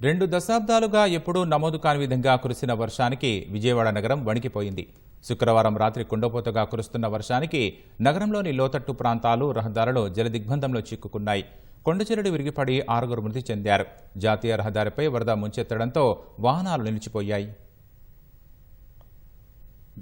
రెండు దశాబ్దాలుగా ఎప్పుడూ నమోదు కాని విధంగా కురిసిన వర్షానికి విజయవాడ నగరం వణికిపోయింది. శుక్రవారం రాత్రి కుండపోతగా కురుస్తున్న వర్షానికి నగరంలోని లోతట్టు ప్రాంతాలు రహదారులు జలదిగ్బంధంలో చిక్కుకున్నాయి. కొండచెరడు విరిగిపడి ఆరుగురు మృతి చెందారు. జాతీయ రహదారిపై వరద ముంచెత్తడంతో వాహనాలు నిలిచిపోయాయి.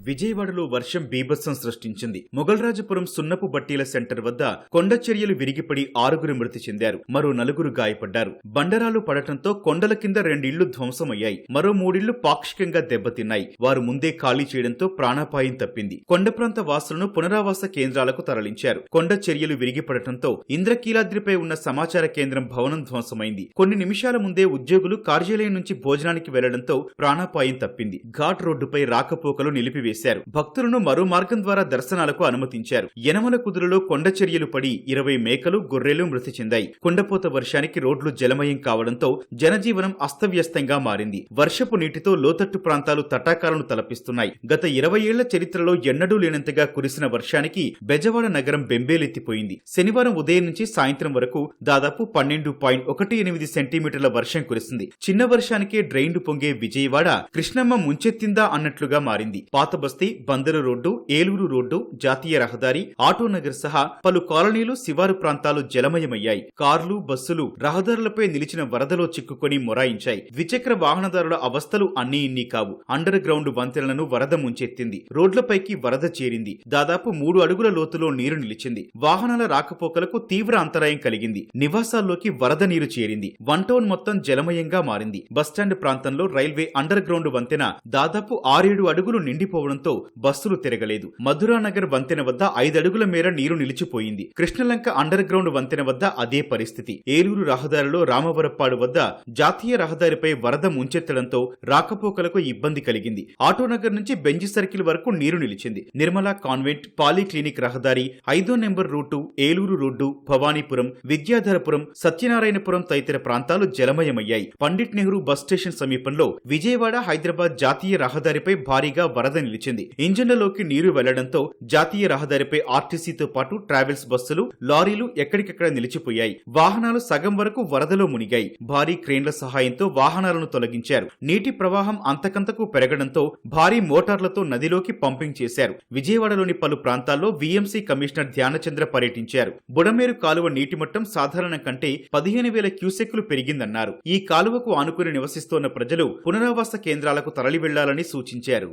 విజయవాడలో వర్షం బీభత్సం సృష్టించింది. మొగల్రాజపురం సున్నపు బట్టీల సెంటర్ వద్ద కొండ చర్యలు విరిగిపడి ఆరుగురు మృతి చెందారు. మరో నలుగురు గాయపడ్డారు. బండరాలు పడటంతో కొండల కింద రెండిళ్ళు ధ్వంసమయ్యాయి. మరో మూడిళ్ళు పాక్షికంగా దెబ్బతిన్నాయి. వారు ముందే ఖాళీ చేయడంతో ప్రాణాపాయం తప్పింది. కొండ ప్రాంత వాసులను పునరావాస కేంద్రాలకు తరలించారు. కొండ చర్యలు విరిగిపడటంతో ఇంద్రకీలాద్రిపై ఉన్న సమాచార కేంద్రం భవనం ధ్వంసమైంది. కొన్ని నిమిషాల ముందే ఉద్యోగులు కార్యాలయం నుంచి భోజనానికి వెళ్ళడంతో ప్రాణాపాయం తప్పింది. ఘాట్ రోడ్డుపై రాకపోకలు నిలిపి నిలిపివేశారు భక్తులను మరో మార్గం ద్వారా దర్శనాలకు అనుమతించారు. యనమల కుదురులో కొండ చర్యలు పడి ఇరవై మేకలు గొర్రెలు మృతి చెందాయి. కొండపోత వర్షానికి రోడ్లు జలమయం కావడంతో జనజీవనం అస్తవ్యస్తంగా మారింది. వర్షపు నీటితో లోతట్టు ప్రాంతాలు తటాకాలను తలపిస్తున్నాయి. గత ఇరవై ఏళ్ళ చరిత్రలో ఎన్నడూ లేనంతగా కురిసిన వర్షానికి బెజవాడ నగరం బెంబేలెత్తిపోయింది. శనివారం ఉదయం నుంచి సాయంత్రం వరకు దాదాపు పన్నెండు పాయింట్ ఒకటి ఎనిమిది సెంటీమీటర్ల వర్షం కురిసింది. చిన్న వర్షానికే డ్రైన్లు పొంగే విజయవాడ కృష్ణమ్మ ముంచెత్తిందా అన్నట్లుగా మారింది. పాత బస్తీ బందరు రోడ్డు ఏలూరు రోడ్డు జాతీయ రహదారి ఆటో నగర్ సహా పలు కాలనీలు శివారు ప్రాంతాలు జలమయమయ్యాయి. కార్లు బస్సులు రహదారులపై నిలిచిన వరదలో చిక్కుకొని మొరాయించాయి. ద్విచక్ర వాహనదారుల అవస్థలు అన్నీ ఇన్ని కావు. అండర్ గ్రౌండ్ వంతెనలను వరద ముంచెత్తింది. రోడ్లపైకి వరద చేరింది. దాదాపు మూడు అడుగుల లోతులో నీరు నిలిచింది. వాహనాల రాకపోకలకు తీవ్ర అంతరాయం కలిగింది. నివాసాల్లోకి వరద నీరు చేరింది. వన్ టౌన్ మొత్తం జలమయంగా మారింది. బస్టాండ్ ప్రాంతంలో రైల్వే అండర్ గ్రౌండ్ వంతెన దాదాపు ఆరేడు అడుగులు నిండిపోవడంతో బస్సులు తిరగలేదు. మధురానగర్ వంతెన వద్ద ఐదడుగుల మేర నీరు నిలిచిపోయింది. కృష్ణలంక అండర్ గ్రౌండ్ వంతెన వద్ద అదే పరిస్థితి. ఏలూరు రహదారిలో రామవరప్పాడు వద్ద జాతీయ రహదారిపై వరద ముంచెత్తడంతో రాకపోకలకు ఇబ్బంది కలిగింది. ఆటోనగర్ నుంచి బెంజి సర్కిల్ వరకు నీరు నిలిచింది. నిర్మలా కాన్వెంట్ పాలీక్లినిక్ రహదారి ఐదో number route Eluru road Bhavanipuram Vidyadharapuram Satyanarayanapuram తదితర ప్రాంతాలు జలమయమయ్యాయి. పండిట్ నెహ్రూ బస్ స్టేషన్ సమీపంలో విజయవాడ హైదరాబాద్ జాతీయ రహదారిపై భారీగా వరద నిలిచింది ఇంజన్లలోకి నీరు వెళ్ళడంతో జాతీయ రహదారిపై ఆర్టీసీతో పాటు ట్రావెల్స్ బస్సులు లారీలు ఎక్కడికెక్కడ నిలిచిపోయాయి. వాహనాలు సగం వరకు వరదలో మునిగాయి. భారీ క్రేన్ల సహాయంతో వాహనాలను తొలగించారు. నీటి ప్రవాహం అంతకంతకు పెరగడంతో భారీ మోటార్లతో నదిలోకి పంపింగ్ చేశారు. విజయవాడలోని పలు ప్రాంతాల్లో వీఎంసీ కమిషనర్ ధ్యానచంద్ర పర్యటించారు. బుడమేరు కాలువ నీటి మట్టం సాధారణం కంటే పదిహేను వేల క్యూసెక్లు పెరిగిందన్నారు. ఈ కాలువకు ఆనుకుని నివసిస్తోన్న ప్రజలు పునరావాస కేంద్రాలకు తరలి వెళ్ళాలని సూచించారు.